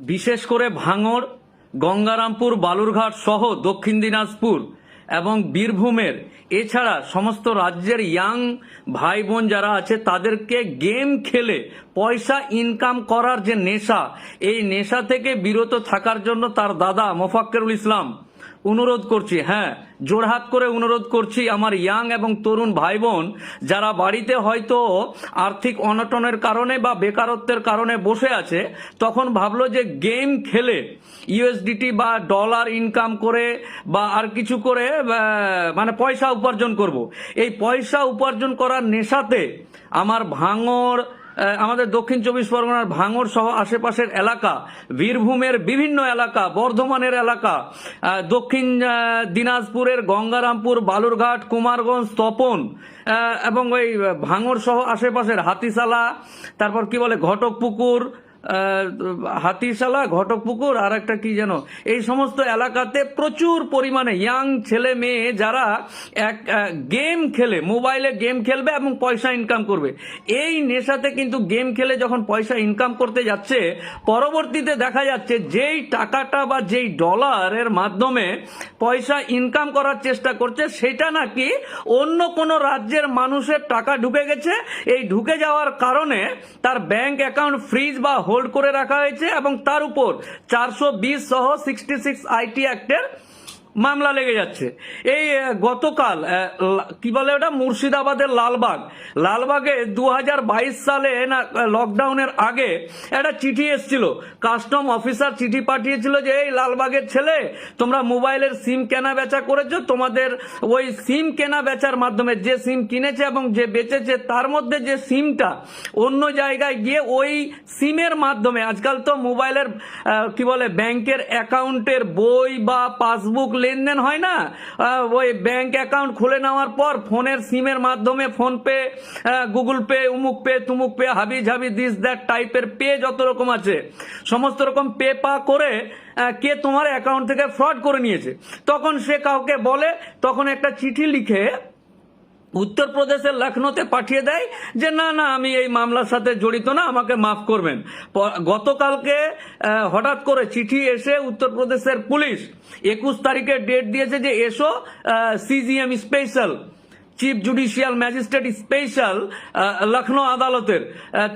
বিশেষ করে ভাঙড়, গঙ্গারামপুর, বালুরঘাট সহ দক্ষিণ দিনাজপুর এবং বীরভূমের। এছাড়া সমস্ত রাজ্যের ইয়াং ভাই বোন যারা আছে, তাদেরকে গেম খেলে পয়সা ইনকাম করার যে নেশা, এই নেশা থেকে বিরত থাকার জন্য তার দাদা মোফাক্কেরুল ইসলাম। অনুরোধ করছি হ্যাঁ জোড়হাত করে অনুরোধ করছি আমার ইয়াং এবং তরুণ ভাই বোন যারা বাড়িতে হয়তো আর্থিক অনটনের কারণে বা বেকারত্বের কারণে বসে আছে, তখন ভাবলো যে গেম খেলে ইউএসডিটি বা ডলার ইনকাম করে বা আর কিছু করে মানে পয়সা উপার্জন করব। এই পয়সা উপার্জন করার নেশাতে আমার ভাঙর আমাদের দক্ষিণ চব্বিশ পরগনার ভাঙর সহ আশেপাশের এলাকা, বীরভূমের বিভিন্ন এলাকা, বর্ধমানের এলাকা দক্ষিণ দিনাজপুরের গঙ্গারামপুর, বালুরঘাট, কুমারগঞ্জ, তপন এবং ওই ভাঙর সহ আশেপাশের হাতিশালা, তারপর কি বলে, ঘটকপুকুর হাতিশালা ঘটকপুকুর আর একটা কি যেন? এই সমস্ত এলাকাতে প্রচুর পরিমাণে ইয়াং ছেলে মেয়ে যারা এক গেম খেলে মোবাইলে গেম খেলবে এবং পয়সা ইনকাম করবে। এই নেশাতে কিন্তু গেম খেলে যখন পয়সা ইনকাম করতে যাচ্ছে, পরবর্তীতে দেখা যাচ্ছে যেই টাকাটা বা যেই ডলারের মাধ্যমে পয়সা ইনকাম করার চেষ্টা করছে, সেটা নাকি অন্য কোনো রাজ্যের মানুষের টাকা ঢুকে গেছে। এই ঢুকে যাওয়ার কারণে তার ব্যাংক অ্যাকাউন্ট ফ্রিজ বা হোল্ড করে রাখা হয়েছে এবং তার উপর চারশো বিশ সহ সিক্সটি সিক্স আইটি অ্যাক্টের মামলা লেগে যাচ্ছে। এই গতকাল কি বলে ওটা? মুর্শিদাবাদের লালবাগ। লালবাগে দু হাজার বাইশ সালে না লকডাউনের আগে একটা চিঠি এসেছিল। কাস্টম অফিসার চিঠি পাঠিয়েছিল যে, এই লালবাগের ছেলে, তোমরা মোবাইলের সিম কেনা বেচা করেছ? তোমাদের ওই সিম কেনা বেচার মাধ্যমে যে সিম কিনেছে এবং যে বেচেছে, তার মধ্যে যে সিমটা অন্য জায়গায় গিয়ে ওই সিমের মাধ্যমে, আজকাল তো মোবাইলের কি বলে, ব্যাংকের অ্যাকাউন্টের বই বা পাসবুক লেনদেন হয় না ওই ব্যাংক অ্যাকাউন্ট খুলে নেওয়ার পর ফোনের সিমের মাধ্যমে ফোন পে গুগল পে উমুক পে তুমুক পে হাবি ঝাবি দিস দ্যাট টাইপের পে যত রকম আছে, সমস্ত রকম পে পা করে কে তোমার অ্যাকাউন্ট থেকে ফ্রড করে নিয়েছে। তখন সে কাউকে বলে, তখন একটা চিঠি লিখে উত্তরপ্রদেশের লখনৌতে পাঠিয়ে দেয় যে, না না, আমি এই মামলার সাথে জড়িত না, আমাকে মাফ করবেন। গতকালকে হঠাৎ করে চিঠি এসে উত্তরপ্রদেশের পুলিশ একুশ তারিখে ডেট দিয়েছে যে, এসো CGM special. Chief judicial magistrate special Lucknow আদালতের।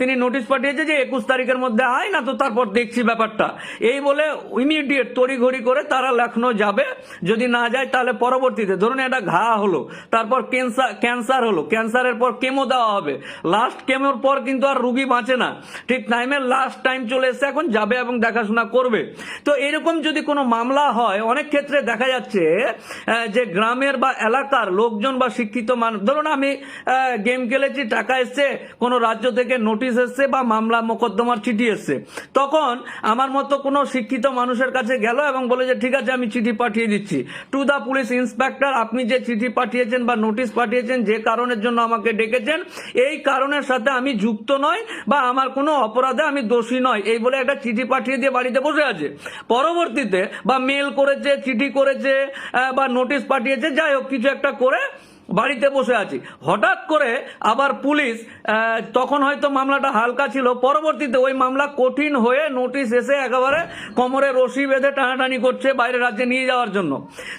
তিনি নোটিশ পাঠিয়েছে যে একুশ তারিখের মধ্যে আয় না তো তারপর দেখছি ব্যাপারটা। এই বলে ইমিডিয়েট তড়িঘড়ি করে তারা লখনৌ যাবে। যদি না যায় তাহলে পরবর্তীতে, ধরুন একটা ঘা হলো, তারপর ক্যান্সার ক্যান্সার হলো, ক্যান্সারের পর কেমো দেওয়া হবে। লাস্ট কেমোর পর কিন্তু আর রুগী বাঁচে না। ঠিক টাইমে লাস্ট টাইম চলে এসে এখন যাবে এবং দেখাশোনা করবে। তো এরকম যদি কোনো মামলা হয়, অনেক ক্ষেত্রে দেখা যাচ্ছে যে গ্রামের বা এলাকার লোকজন বা শিক্ষিত ধরুন আমি গেম খেলেছি, টাকা এসছে, কোনো রাজ্য থেকে নোটিশ এসছে বা মামলা মোকদ্দমার চিঠি এসছে। তখন আমার মতো কোনো শিক্ষিত মানুষের কাছে গেল এবং বলে যে, ঠিক আছে, আমি চিঠি পাঠিয়ে দিচ্ছি। টু দা পুলিশ ইন্সপেক্টর আপনি যে চিঠি পাঠিয়েছেন বা নোটিশ পাঠিয়েছেন, যে কারণের জন্য আমাকে ডেকেছেন, এই কারণের সাথে আমি যুক্ত নয় বা আমার কোনো অপরাধে আমি দোষী নয় এই বলে একটা চিঠি পাঠিয়ে দিয়ে বাড়িতে বসে আছে। পরবর্তীতে বা মেল করেছে, চিঠি করেছে বা নোটিশ পাঠিয়েছে, যাই হোক, কিছু একটা করে বাড়িতে বসে আছি। হঠাৎ করে আবার পুলিশ তখন হয়তো মামলাটা হালকা ছিল, পরবর্তীতে ওই মামলা কঠিন হয়ে নোটিশ এসে একেবারে কোমরে রশি বেঁধে টানাটানি করছে বাইরে রাজ্যে নিয়ে যাওয়ার জন্য।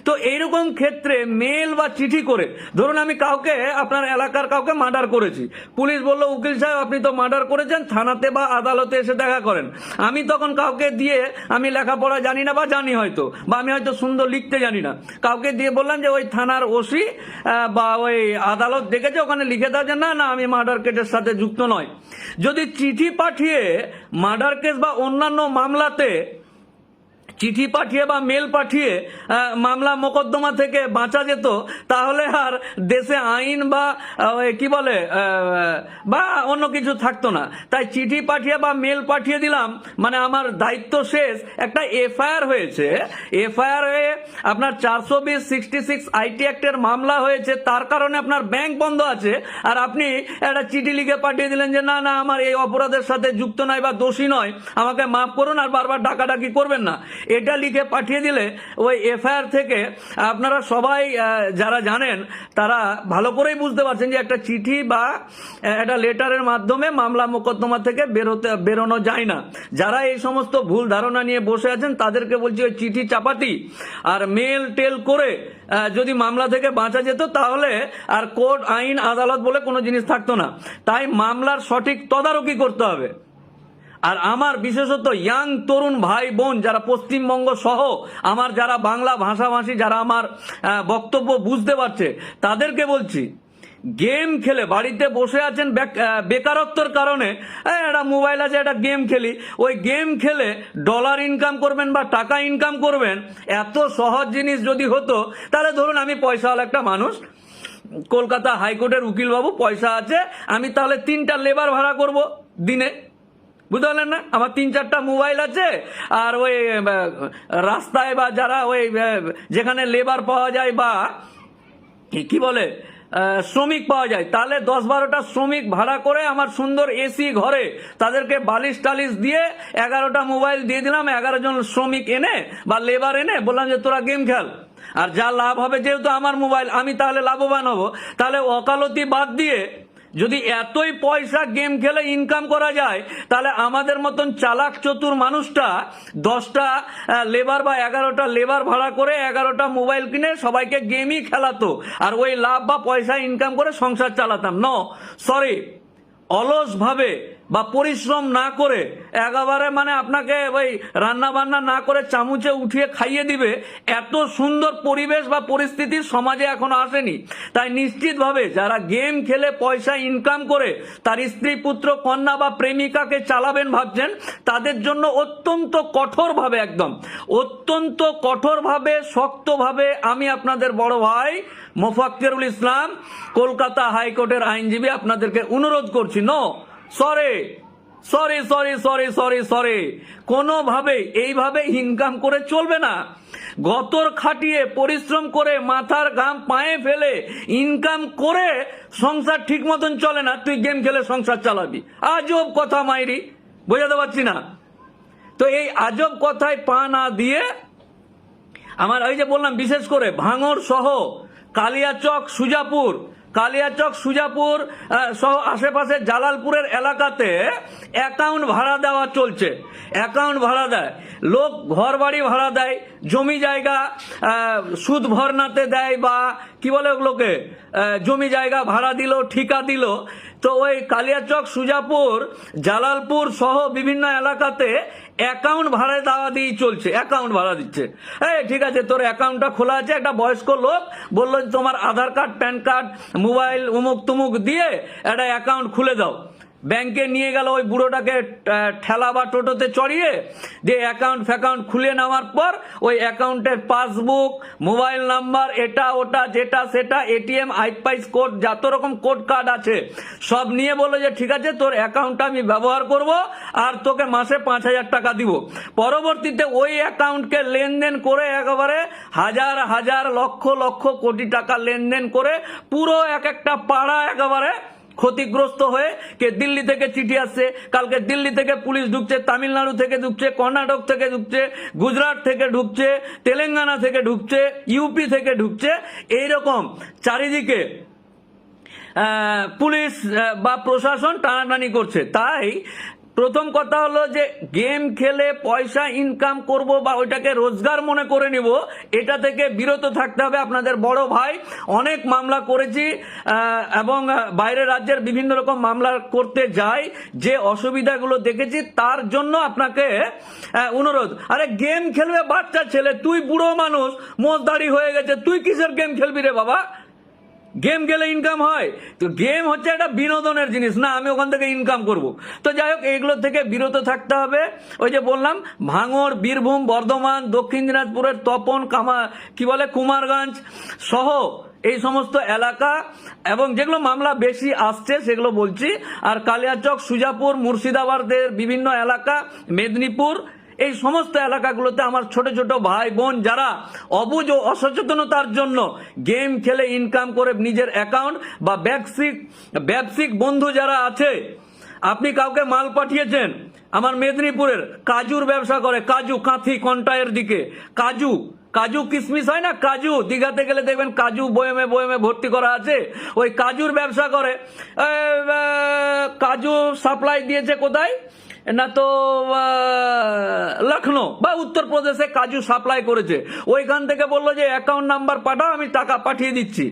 তো এইরকম ক্ষেত্রে মেল বা চিঠি করে, ধরুন আমি কাউকে, আপনার এলাকার কাউকে মার্ডার করেছি। পুলিশ বলল, উকিল সাহেব, আপনি তো মার্ডার করেছেন, থানাতে বা আদালতে এসে দেখা করেন। আমি তখন কাউকে দিয়ে, আমি লেখাপড়া জানি না বা জানি হয়তো, বা আমি হয়তো সুন্দর লিখতে জানি না। কাউকে দিয়ে বললাম যে, ওই থানার ওসি বা ওই আদালত দেখেছে, ওখানে লিখে দেওয়া যে না না, আমি মার্ডার কেসের সাথে যুক্ত নয়। যদি চিঠি পাঠিয়ে মার্ডার কেস বা অন্যান্য মামলাতে চিঠি পাঠিয়ে বা মেল পাঠিয়ে মামলা মোকদ্দমা থেকে বাঁচা যেত, তাহলে আর দেশে আইন বা কি বলে বা অন্য কিছু থাকতো না। তাই চিঠি পাঠিয়ে বা মেল পাঠিয়ে দিলাম মানে আমার দায়িত্ব শেষ। একটা এফআইআর হয়েছে। এফআইআর হয়ে আপনার চারশো বিশ সিক্সটি সিক্স আইটি অ্যাক্টের মামলা হয়েছে, তার কারণে আপনার ব্যাংক বন্ধ আছে। আর আপনি একটা চিঠি লিখে পাঠিয়ে দিলেন যে, না না, আমার এই অপরাধের সাথে যুক্ত নয় বা দোষী নয়, আমাকে মাফ করুন আর বারবার ডাকাডাকি করবেন না। এটা লিখে পাঠিয়ে দিলে ওই এফআইআর থেকে আপনারা সবাই যারা জানেন, তারা ভালো করেই বুঝতে পারছেন যে একটা চিঠি বা একটা লেটারের মাধ্যমে মামলা মোকদ্দমা থেকে বেরোতে বেরোনো যায় না। যারা এই সমস্ত ভুল ধারণা নিয়ে বসে আছেন, তাদেরকে বলছি ওই চিঠি চাপাতি আর মেল টেল করে যদি মামলা থেকে বাঁচা যেত তাহলে আর কোর্ট, আইন, আদালত বলে কোনো জিনিস থাকতো না। তাই মামলার সঠিক তদারকি করতে হবে। আর আমার বিশেষত ইয়াং তরুণ ভাই বোন যারা পশ্চিমবঙ্গ সহ আমার যারা বাংলা ভাষাভাষী যারা আমার বক্তব্য বুঝতে পারছে, তাদেরকে বলছি গেম খেলে, বাড়িতে বসে আছেন বেক- বেকারত্বের কারণে একটা মোবাইল আছে, একটা গেম খেলি, ওই গেম খেলে ডলার ইনকাম করবেন বা টাকা ইনকাম করবেন, এত সহজ জিনিস যদি হতো, তাহলে ধরুন আমি পয়সাওয়ালা একটা মানুষ, কলকাতা হাইকোর্টের উকিলবাবু, পয়সা আছে, আমি তাহলে তিনটা লেবার ভাড়া করব দিনে। বুঝতে পারলেন না? আমার তিন চারটা মোবাইল আছে, আর ওই রাস্তায় বা যারা ওই যেখানে লেবার পাওয়া যায় বা, কি বলে শ্রমিক পাওয়া যায়, তাহলে দশ বারোটা শ্রমিক ভাড়া করে আমার সুন্দর এসি ঘরে তাদেরকে বালিশ টালিশ দিয়ে এগারোটা মোবাইল দিয়ে দিলাম, এগারো জন শ্রমিক এনে বা লেবার এনে বললাম যে তোরা গেম খেল। আর যা লাভ হবে যেহেতু আমার মোবাইল আমি তাহলে লাভবান হব। তাহলে ওকালতি বাদ দিয়ে যদি এতই পয়সা গেম খেলে ইনকাম করা যায়, তাহলে আমাদের মতন চালাক চতুর মানুষটা দশটা লেবার বা এগারোটা লেবার ভাড়া করে এগারোটা মোবাইল কিনে সবাইকে গেমই খেলাতো। আর ওই লাভ বা পয়সা ইনকাম করে সংসার চালাতাম। ন সরি অলসভাবে বা পরিশ্রম না করে একেবারে মানে আপনাকে ওই রান্না বান্না না করে চামুচে উঠিয়ে খাইয়ে দিবে, এত সুন্দর পরিবেশ বা পরিস্থিতি সমাজে এখনও আসেনি। তাই নিশ্চিতভাবে যারা গেম খেলে পয়সা ইনকাম করে, তার স্ত্রী, পুত্র, কন্যা বা প্রেমিকাকে চালাবেন ভাবছেন, তাদের জন্য অত্যন্ত কঠোরভাবে একদম। অত্যন্ত কঠোরভাবে, শক্তভাবে আমি আপনাদের বড় ভাই মোফাক্কিরুল ইসলাম, কলকাতা হাইকোর্টের আইনজীবী আপনাদেরকে অনুরোধ করছি, no sorry sorry sorry sorry sorry sorry. কোনোভাবে এইভাবে ইনকাম করে চলবে না। গতর খাটিয়ে পরিশ্রম করে মাথার ঘাম পায়ে ফেলে ইনকাম করে সংসার ঠিক মতন চলে না। তুই গেম খেলে সংসার চালাবি। আজব কথা মাইরি, বোঝাতে পারছি না। তো এই আজব কথায় পা না দিয়ে আমার ওই যে বললাম, বিশেষ করে ভাঙর সহ কালিয়াচক, সুজাপুর কালিয়াচক সুজাপুর সহ আশেপাশে জালালপুরের এলাকাতে অ্যাকাউন্ট ভাড়া দেওয়া চলছে। অ্যাকাউন্ট ভাড়া দেয়। লোক ঘর বাড়ি ভাড়া দেয়। জমি জায়গা সুদ ভরনাতে দেয় বা কি বলে ওগুলোকে? জমি জায়গা ভাড়া দিল, ঠিকা দিল। তো ওই কালিয়াচক, সুজাপুর, জালালপুর সহ বিভিন্ন এলাকাতে অ্যাকাউন্ট ভাড়া দেওয়া দিয়েই চলছে অ্যাকাউন্ট ভাড়া দিচ্ছে। এই, ঠিক আছে, তোর অ্যাকাউন্টটা খোলা আছে, একটা বয়স্ক লোক বলল তোমার Aadhaar card, PAN card, mobile উমুক তুমুক দিয়ে একটা অ্যাকাউন্ট খুলে দাও। ব্যাংকে নিয়ে গেল ওই বুড়োটাকে ঠেলা বা টোটোতে চড়িয়ে, দিয়ে অ্যাকাউন্ট ফ্যাকাউন্ট খুলে নেওয়ার পর ওই অ্যাকাউন্টের পাসবুক, মোবাইল নাম্বার, এটা, ওটা, যেটা, সেটা, এটিএম, আইপাইস কোড, যত রকম কোড কার্ড আছে, সব নিয়ে বলল যে, ঠিক আছে, তোর অ্যাকাউন্টটা আমি ব্যবহার করব আর তোকে মাসে পাঁচ হাজার টাকা দিব। পরবর্তীতে ওই অ্যাকাউন্টকে লেনদেন করে একেবারে হাজার হাজার, লক্ষ লক্ষ কোটি টাকা লেনদেন করে পুরো এক একটা পাড়া একেবারে ক্ষতিগ্রস্ত হয়ে কে দিল্লি থেকে চিঠি আসছে, কালকে দিল্লি থেকে পুলিশ ঢুকছে, তামিলনাড়ু থেকে ঢুকছে, কর্ণাটক থেকে ঢুকছে, গুজরাট থেকে ঢুকছে, তেলেঙ্গানা থেকে ঢুকছে ইউপি থেকে ঢুকছে, এইরকম চারিদিকে পুলিশ বা প্রশাসন টানাটানি করছে। তাই প্রথম কথা হলো যে গেম খেলে পয়সা ইনকাম করব বা ওইটাকে রোজগার মনে করে নিব এটা থেকে বিরত থাকতে হবে আপনাদের বড় ভাই। অনেক মামলা করেছি এবং আহ, বাইরের রাজ্যের বিভিন্ন রকম মামলা করতে যাই যে অসুবিধাগুলো দেখেছি তার জন্য আপনাকে অনুরোধ। আরে গেম খেলবে বাচ্চা ছেলে তুই বুড়ো মানুষ মোজ দাড়ি হয়ে গেছে তুই কিসের গেম খেলবি রে বাবা? গেম গেলে ইনকাম হয়। তো গেম হচ্ছে একটা বিনোদনের জিনিস। না, আমি ওখান থেকে ইনকাম করব। তো যাই হোক, এগুলো থেকে বিরত থাকতে হবে। ওই যে বললাম, ভাঙড়, বীরভূম, বর্ধমান, দক্ষিণ দিনাজপুরের তপন, কামা, কি বলে, কুমারগঞ্জ সহ এই সমস্ত এলাকা এবং যেগুলো মামলা বেশি আসছে, সেগুলো বলছি। আর কালিয়াচক, সুজাপুর, মুর্শিদাবাদের বিভিন্ন এলাকা, মেদিনীপুর এই সমস্ত এলাকাগুলোতে আমার ছোট ছোট ভাই বোন যারা অবুঝ ও অসচেতনতার জন্য গেম খেলে ইনকাম করে নিজের অ্যাকাউন্ট বা ব্যবসায়িক ব্যবসায়িক বন্ধু যারা আছে, আপনি কাউকে মাল পাঠিয়েছেন, আমার মেদিনীপুরের কাজুর ব্যবসা করে, কাজু কাঁথি কন্টায়ের দিকে, কাজু কাজু কিশমিশ হয় না? কাজু, দীঘাতে গেলে দেখবেন কাজু বয়মে বয়েমে ভর্তি করা আছে, ওই কাজুর ব্যবসা করে কাজু সাপ্লাই দিয়েছে কোথায়? না তো লখনৌ বা উত্তরপ্রদেশে কাজু সাপ্লাই করেছে। ওইখান থেকে বলল যে অ্যাকাউন্ট নাম্বার পাঠাও, আমি টাকা পাঠিয়ে দিচ্ছি।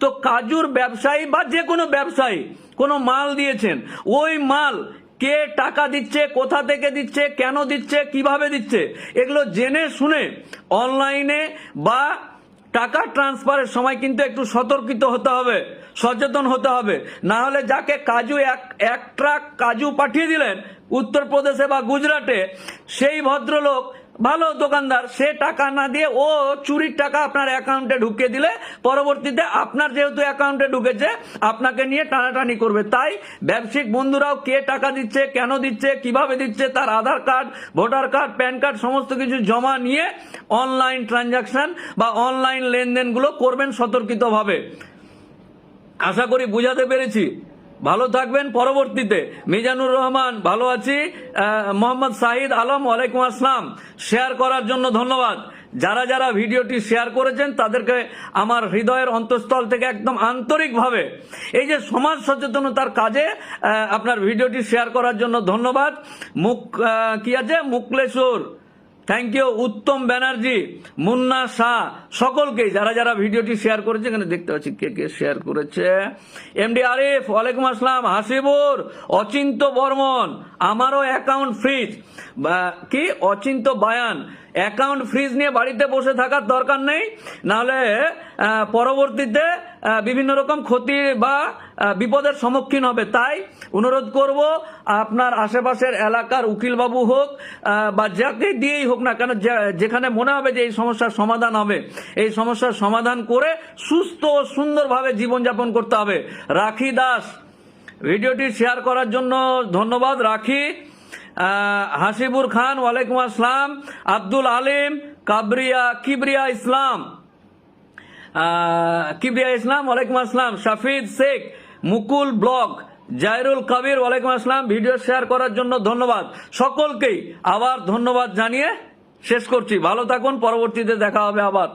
তো কাজুর ব্যবসায়ী বা যে কোনো ব্যবসায়ী, কোনো মাল দিয়েছেন, ওই মাল কে টাকা দিচ্ছে, কোথা থেকে দিচ্ছে, কেন দিচ্ছে, কীভাবে দিচ্ছে, এগুলো জেনে শুনে অনলাইনে বা টাকা ট্রান্সফারের সময় কিন্তু একটু সতর্কিত হতে হবে। সচেতন হতে হবে। না হলে যাকে কাজু এক এক ট্রাক কাজু পাঠিয়ে দিলেন উত্তরপ্রদেশে বা গুজরাটে, সেই ভদ্রলোক, ভালো দোকানদার, সে টাকা না দিয়ে ও চুরির টাকা আপনার অ্যাকাউন্টে ঢুকিয়ে দিলে, পরবর্তীতে আপনার যেহেতু অ্যাকাউন্টে ঢুকেছে, আপনাকে নিয়ে টানাটানি করবে। তাই ব্যবসায়িক বন্ধুরাও কে টাকা দিচ্ছে, কেন দিচ্ছে, কীভাবে দিচ্ছে, তার Aadhaar card, voter card, PAN card, সমস্ত কিছু জমা নিয়ে অনলাইন ট্রানজাকশন বা অনলাইন লেনদেনগুলো করবেন সতর্কিতভাবে। আশা করি বুঝাতে পেরেছি। ভালো থাকবেন পরবর্তীতে। মিজানুর রহমান, ভালো আছি। মোহাম্মদ সাহিদ আলম, ওয়ালাইকুম আসসালাম। শেয়ার করার জন্য ধন্যবাদ। যারা যারা ভিডিওটি শেয়ার করেছেন, তাদেরকে আমার হৃদয়ের অন্তঃস্থল থেকে একদম আন্তরিকভাবে। এই যে সমাজ সচেতনতার কাজে আপনার ভিডিওটি শেয়ার করার জন্য ধন্যবাদ। মুখ কি আছে? মুকলেশ্বর। থ্যাংক ইউ উত্তম ব্যানার্জি মুন্না শাহ সকলকে যারা যারা ভিডিওটি শেয়ার করেছে, এখানে দেখতে পাচ্ছি কে কে শেয়ার করেছে। এমডি আরিফ ওয়ালাইকুম আসসালাম, হাসিবুর, অচিন্ত বর্মন, আমারও অ্যাকাউন্ট ফ্রিজ কি? অচিন্ত বায়ান অ্যাকাউন্ট ফ্রিজ নিয়ে বাড়িতে বসে থাকার দরকার নেই। নাহলে পরবর্তীতে বিভিন্ন রকম ক্ষতি বা বিপদের সম্মুখীন হবে। তাই অনুরোধ করব, আপনার আশেপাশের এলাকার উকিলবাবু হোক বা যাকে দিয়েই হোক না কেন যেখানে মনে হবে যে এই সমস্যার সমাধান হবে, এই সমস্যার সমাধান করে সুস্থ ও সুন্দরভাবে জীবনযাপন করতে হবে। রাখি দাস, ভিডিওটি শেয়ার করার জন্য ধন্যবাদ। রাখি। হাসিবুর খান, ওয়ালাইকুম আসসালাম। আব্দুল আলিম, কাবরিয়া, কিবরিয়া ইসলাম। কিবরিয়া ইসলাম, ওয়ালাইকুম আসসালাম। শাফিদ শেখ, মুকুল ব্লগ জায়রুল কবির, ওয়ালাইকুম আসসালাম। ভিডিও শেয়ার করার জন্য ধন্যবাদ। সকলকেই আবার ধন্যবাদ জানিয়ে শেষ করছি। ভালো থাকুন, পরবর্তীতে দেখা হবে আবার।